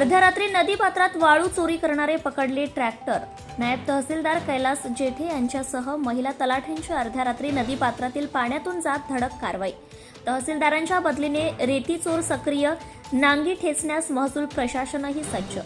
अर्ध्या रात्री नदीपात्रात वाळू चोरी करणारे पकडले ट्रॅक्टर. नायब तहसीलदार कैलास जेठे यांच्यासह महिला तलाठ्यांची अर्ध्या रात्री नदीपात्रातील पाण्यातून जात धडक कारवाई. तहसीलदारांच्या बदलीने रेती चोर सक्रिय नांगी ठेचण्यास महसूल प्रशासनही सज्ज.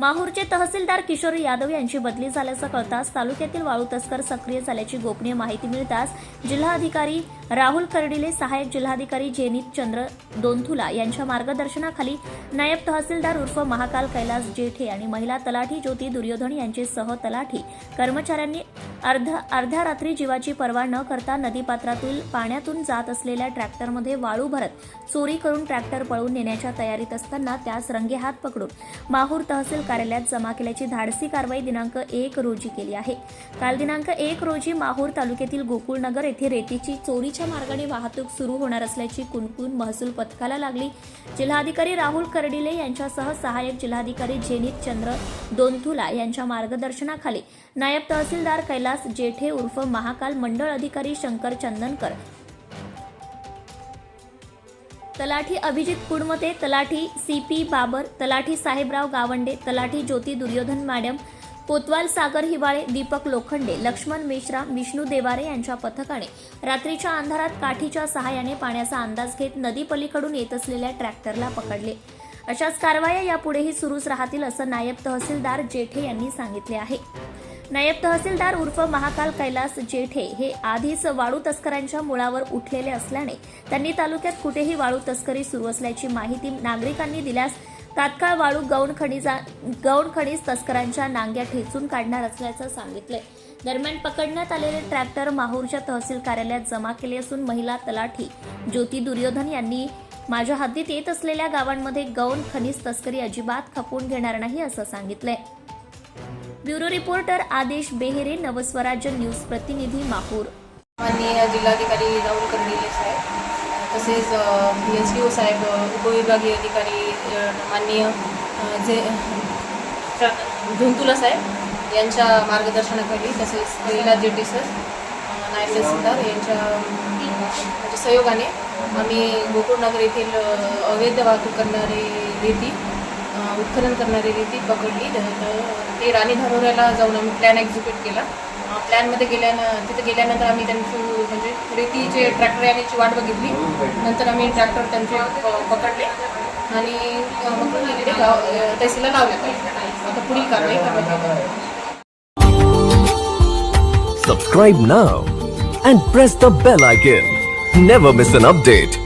माहूरचे तहसीलदार किशोर यादव यांची बदली झाल्याचं कळताच तालुक्यातील वाळू तस्कर सक्रिय झाल्याची गोपनीय माहिती मिळताच जिल्हाधिकारी राहुल कर्डिले सहाय्यक जिल्हाधिकारी जेनित चंद्र दोनथुला यांच्या मार्गदर्शनाखाली नायब तहसीलदार उर्फ महाकाल कैलास जेठे आणि महिला तलाठी ज्योती दुर्योधन यांचे सह तलाठी कर्मचाऱ्यांनी अर्धा अर्ध्या रात्री जीवाची पर्वा न करता नदीपात्रातील पाण्यातून जात असलेल्या ट्रॅक्टरमध्ये वाळू भरत चोरी करून ट्रॅक्टर पळवून नेण्याच्या तयारीत असताना त्यास रंगेहात पकडून माहूर तहसील कार्यालयात जमा केल्याची धाडसी कारवाई दिनांक एक रोजी केली आहे. काल दिनांक एक रोजी माहूर तालुक्यातील गोकुळनगर येथे रेतीची चोरीच्या मार्गाने वाहतूक सुरू होणार असल्याची कुणकुण महसूल पथकाला लागली. जिल्हाधिकारी राहुल कर्डिले यांच्यासह सहाय्यक जिल्हाधिकारी जेनित चंद्र दोनथुला यांच्या मार्गदर्शनाखाली नायब तहसीलदार कैलास जेठे उर्फ महाकाल मंडळ अधिकारी शंकर चंदनकर तलाठी अभिजित कुडमते तलाठी सी पी बाबर तलाठी साहेबराव गावंडे तलाठी ज्योती दुर्योधन मॅडम कोतवाल सागर हिवाळे दीपक लोखंडे लक्ष्मण मेश्राम विष्णू देवारे यांच्या पथकाने रात्रीच्या अंधारात काठीच्या सहाय्याने पाण्याचा अंदाज घेत नदीपलीकडून येत असलेल्या ट्रॅक्टरला पकडले. अशाच कारवाया यापुढेही सुरूच राहतील असं नायब तहसीलदार जेठे यांनी सांगितले आहे. नायब तहसीलदार उर्फ महाकाल कैलास जेठे हे आधीच वाळू तस्करांच्या मुळावर उठलेले असल्याने त्यांनी तालुक्यात कुठेही वाळू तस्करी सुरू असल्याची माहिती नागरिकांनी दिल्यास तात्काळ वाळू गौण खनिजा गौण खनिज तस्करांच्या नांग्या ठेचून काढणार असल्याचं सांगितलंय. दरम्यान पकडण्यात आलेले ट्रॅक्टर माहूरच्या तहसील कार्यालयात जमा केले असून महिला तलाठी ज्योती दुर्योधन यांनी माझ्या हद्दीत येत असलेल्या गावांमध्ये गौण खनिज तस्करी अजिबात खपवून घेणार नाही असं सांगितलंय. ब्युरो रिपोर्टर आदेश बेहेरे नवस्वराज्य न्यूज प्रतिनिधी माहूर. माननीय जिल्हाधिकारी राहुल कर्डिले साहेब तसेच एस डी ओ साहेब उपविभागीय अधिकारी माननीय जे धुंतुला साहेब यांच्या मार्गदर्शनाखाली तसेच कैला जेटी सर अ, नायब यांच्या म्हणजे सहयोगाने आम्ही गोकुळनगर येथील अवैध वाहतूक करणारी रेती उत्खनन करणारी रेती पकडली. तर ते राणी धारोऱ्याला जाऊन आम्ही प्लॅन एक्झिक्यूट केला. प्लॅनमध्ये गेल्यानं तिथे गेल्यानंतर आम्ही त्यांची म्हणजे रेतीचे ट्रॅक्टर यांची वाट बघितली नंतर आम्ही ट्रॅक्टर त्यांचे पकडले आणि अ, तहसीलला लावले आता पुढील कारवाई करण्यात येईल Subscribe now and press the bell icon. Never miss an update.